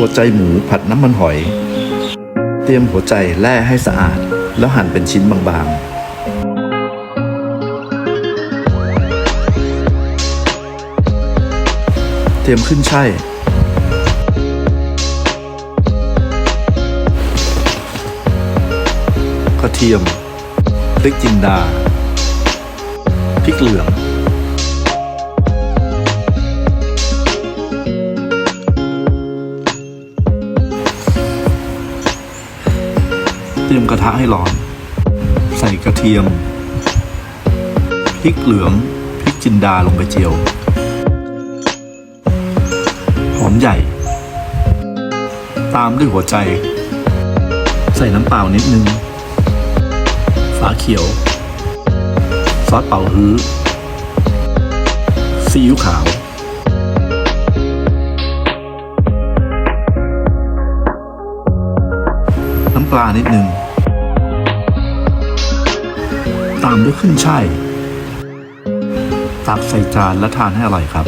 หัวใจหมูผัดน้ำมันหอย เตรียมหัวใจแล่ให้สะอาด แล้วหั่นเป็นชิ้นบางๆเตรียมขึ้นช่ายกระเทียมพริกจินดา พริกเหลือง เตรียมกระทะให้ร้อน ใส่กระเทียม พริกเหลือง พริกจินดาลงไปเจียว หอมใหญ่ ตามด้วยหัวใจ ใส่น้ำเปล่านิดนึง ฝาเขียว ซอสเป่าฮื้อ ซีอิ๊วขาวน้ำปลานิดนึง ตามด้วยขึ้นช่ายตักใส่จานและทานให้อร่อยครับ